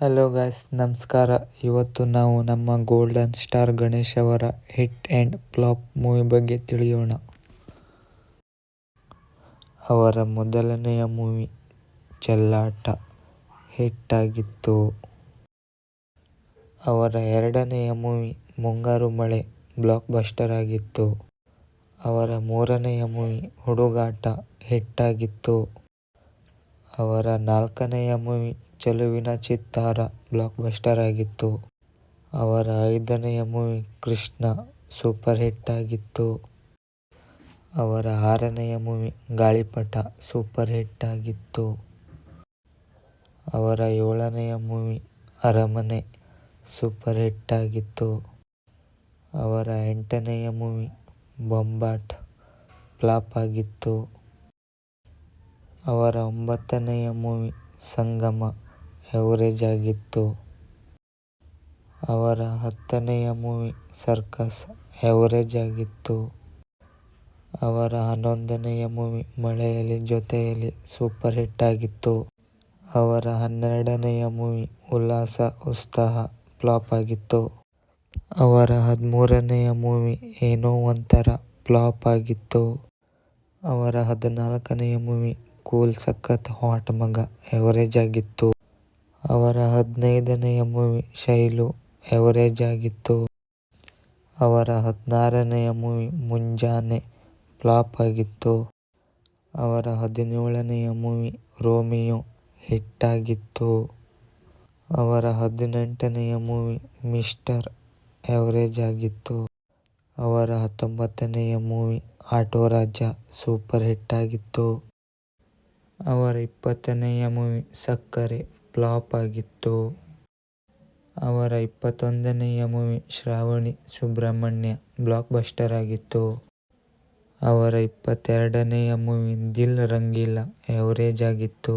Hello guys ನಮಸ್ಕಾರ. ಇವತ್ತು ನಾವು ನಮ್ಮ ಗೋಲ್ಡನ್ ಸ್ಟಾರ್ ಗಣೇಶ್ ಅವರ ಹಿಟ್ ಆ್ಯಂಡ್ ಫ್ಲಾಪ್ ಮೂವಿ ಬಗ್ಗೆ ತಿಳಿಯೋಣ. ಅವರ ಮೊದಲನೆಯ ಮೂವಿ ಚೆಲ್ಲಾಟ ಹಿಟ್ ಆಗಿತ್ತು. ಅವರ ಎರಡನೆಯ ಮೂವಿ ಮುಂಗಾರು ಮಳೆ ಬ್ಲಾಕ್ ಬಸ್ಟರ್ ಆಗಿತ್ತು. ಅವರ ಮೂರನೆಯ ಮೂವಿ ಹುಡುಗಾಟ ಹಿಟ್ ಆಗಿತ್ತು. ಅವರ ನಾಲ್ಕನೆಯ ಮೂವಿ ಚೆಲುವಿನ ಚಿತ್ತಾರ ಬ್ಲಾಕ್ಬಸ್ಟರ್ ಆಗಿತ್ತು. ಅವರ ಐದನೆಯ ಮೂವಿ ಕೃಷ್ಣ ಸೂಪರ್ ಹಿಟ್ ಆಗಿತ್ತು. ಅವರ ಆರನೆಯ ಮೂವಿ ಗಾಳಿಪಟ ಸೂಪರ್ ಹಿಟ್ ಆಗಿತ್ತು. ಅವರ ಏಳನೆಯ ಮೂವಿ ಅರಮನೆ ಸೂಪರ್ ಹಿಟ್ ಆಗಿತ್ತು. ಅವರ ಎಂಟನೆಯ ಮೂವಿ ಬೊಂಬಾಟ್ ಫ್ಲಾಪ್ ಆಗಿತ್ತು. ಅವರ ಒಂಬತ್ತನೆಯ ಮೂವಿ ಸಂಗಮ ಎವರೇಜ್ ಆಗಿತ್ತು ಅವರ ಹತ್ತನೆಯ ಮೂವಿ ಸರ್ಕಸ್ ಎವರೇಜ್ ಆಗಿತ್ತು ಅವರ ಹನ್ನೊಂದನೆಯ ಮೂವಿ ಮಳೆಯಲ್ಲಿ ಜೊತೆಯಲ್ಲಿ ಸೂಪರ್ ಹಿಟ್ ಆಗಿತ್ತು ಅವರ ಹನ್ನೆರಡನೆಯ ಮೂವಿ ಉಲ್ಲಾಸ ಉತ್ಸಾಹ ಫ್ಲಾಪ್ ಆಗಿತ್ತು ಅವರ ಹದಿಮೂರನೆಯ ಮೂವಿ ಏನೋ ಒಂಥರ ಫ್ಲಾಪ್ ಆಗಿತ್ತು ಅವರ ಹದಿನಾಲ್ಕನೆಯ ಮೂವಿ ಕೂಲ್ ಸಖತ್ ಹಾಟ್ ಮಗ ಎವರೇಜ್ ಆಗಿತ್ತು ಅವರ ಹದಿನೈದನೆಯ ಮೂವಿ ಶೈಲು ಎವರೇಜ್ ಆಗಿತ್ತು. ಅವರ ಹದಿನಾರನೆಯ ಮೂವಿ ಮುಂಜಾನೆ ಫ್ಲಾಪ್ ಆಗಿತ್ತು. ಅವರ ಹದಿನೇಳನೆಯ ಮೂವಿ ರೋಮಿಯೋ ಹಿಟ್ ಆಗಿತ್ತು. ಅವರ ಹದಿನೆಂಟನೆಯ ಮೂವಿ ಮಿಸ್ಟರ್ ಎವರೇಜ್ ಆಗಿತ್ತು. ಅವರ ಹತ್ತೊಂಬತ್ತನೆಯ movie auto Raja super hit ಆಗಿತ್ತು. ಅವರ ಇಪ್ಪತ್ತನೆಯ ಮೂವಿ ಸಕ್ಕರೆ ಫ್ಲಾಪ್ ಆಗಿತ್ತು. ಅವರ ಇಪ್ಪತ್ತೊಂದನೆಯ movie Shravani Subramanya blockbuster ಆಗಿತ್ತು. ಅವರ ಇಪ್ಪತ್ತೆರಡನೆಯ ಮೂವಿ ದಿಲ್ ರಂಗೀಲಾ ಎವರೇಜ್ ಆಗಿತ್ತು.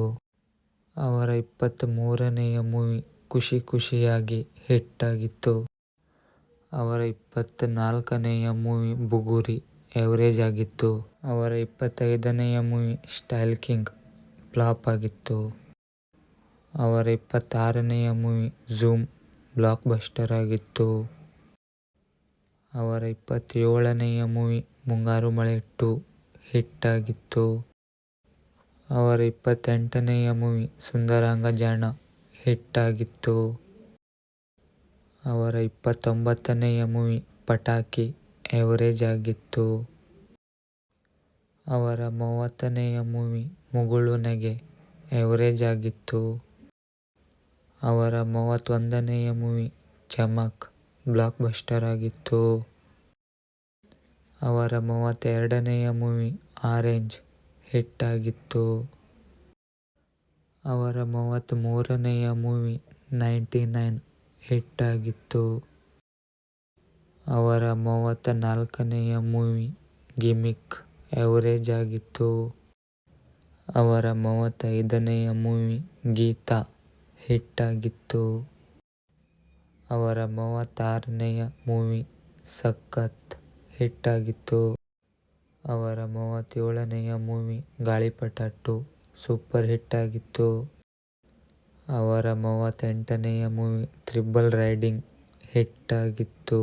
ಅವರ ಇಪ್ಪತ್ತ್ ಮೂರನೆಯ ಮೂವಿ ಖುಷಿ ಖುಷಿಯಾಗಿ ಹಿಟ್ ಆಗಿತ್ತು. ಅವರ ಇಪ್ಪತ್ತ ನಾಲ್ಕನೆಯ ಮೂವಿ ಬುಗುರಿ ಎವರೇಜ್ ಆಗಿತ್ತು. ಅವರ ಇಪ್ಪತ್ತೈದನೆಯ ಮೂವಿ ಸ್ಟೈಲ್ ಕಿಂಗ್ ಫ್ಲಾಪ್ ಆಗಿತ್ತು. ಅವರ ಇಪ್ಪತ್ತಾರನೆಯ ಮೂವಿ ಝೂಮ್ ಬ್ಲಾಕ್ಬಸ್ಟರ್ ಆಗಿತ್ತು ಅವರ ಇಪ್ಪತ್ತೇಳನೆಯ ಮೂವಿ ಮುಂಗಾರು ಮಳೆ ಟು ಹಿಟ್ ಆಗಿತ್ತು ಅವರ ಇಪ್ಪತ್ತೆಂಟನೆಯ ಮೂವಿ ಸುಂದರಾಂಗ ಜಾಣ ಹಿಟ್ ಆಗಿತ್ತು ಅವರ ಇಪ್ಪತ್ತೊಂಬತ್ತನೆಯ ಮೂವಿ ಪಟಾಕಿ ಎವರೇಜ್ ಆಗಿತ್ತು. ಅವರ ಮೂವತ್ತನೆಯ ಮೂವಿ ಮುಗುಳು ನಗೆ ಎವರೇಜ್ ಆಗಿತ್ತು. ಅವರ ಮೂವತ್ತೊಂದನೆಯ ಮೂವಿ ಚಮಕ್ ಬ್ಲಾಕ್ಬಸ್ಟರ್ ಆಗಿತ್ತು. ಅವರ ಮೂವತ್ತೆರಡನೆಯ ಮೂವಿ ಆರೆಂಜ್ ಹಿಟ್ ಆಗಿತ್ತು. ಅವರ ಮೂವತ್ತ್ ಮೂರನೆಯ ಮೂವಿ ನೈಂಟಿ ನೈನ್ ಹಿಟ್ ಆಗಿತ್ತು. ಅವರ ಮೂವತ್ತ ನಾಲ್ಕನೆಯ ಮೂವಿ ಗಿಮಿಕ್ ಎವರೇಜ್ ಆಗಿತ್ತು. ಅವರ ಮೂವತ್ತೈದನೆಯ ಮೂವಿ ಗೀತಾ ಹಿಟ್ ಆಗಿತ್ತು ಅವರ ಮೂವತ್ತಾರನೆಯ ಮೂವಿ ಸಖತ್ ಹಿಟ್ ಆಗಿತ್ತು ಅವರ ಮೂವತ್ತೇಳನೆಯ movie Gaalipata two super hit ಆಗಿತ್ತು ಅವರ ಮೂವತ್ತೆಂಟನೆಯ ಮೂವಿ ತ್ರಿಬಲ್ ರೈಡಿಂಗ್ ಹಿಟ್ ಆಗಿತ್ತು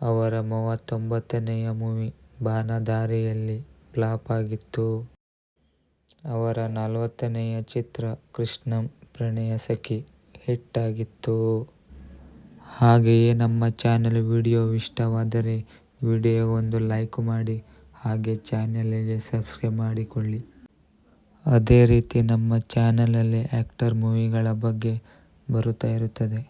ಅವರ ಮೂವತ್ತೊಂಬತ್ತನೆಯ ಮೂವಿ ಬಾನದಾರಿಯಲ್ಲಿ ಫ್ಲಾಪ್ ಆಗಿತ್ತು. ಅವರ ನಲವತ್ತನೆಯ ಚಿತ್ರ ಕೃಷ್ಣಂ ಪ್ರಣಯ ಸಖಿ ಹಿಟ್ಟಾಗಿತ್ತು. ಹಾಗೆಯೇ ನಮ್ಮ ಚಾನೆಲ್ ವಿಡಿಯೋ ಇಷ್ಟವಾದರೆ ವಿಡಿಯೋ ಒಂದು ಲೈಕ್ ಮಾಡಿ, ಹಾಗೆ ಚಾನೆಲಿಗೆ ಸಬ್ಸ್ಕ್ರೈಬ್ ಮಾಡಿಕೊಳ್ಳಿ. ಅದೇ ರೀತಿ ನಮ್ಮ ಚಾನಲಲ್ಲಿ ಆ್ಯಕ್ಟರ್ ಮೂವಿಗಳ ಬಗ್ಗೆ ಬರುತ್ತಾ ಇರುತ್ತದೆ.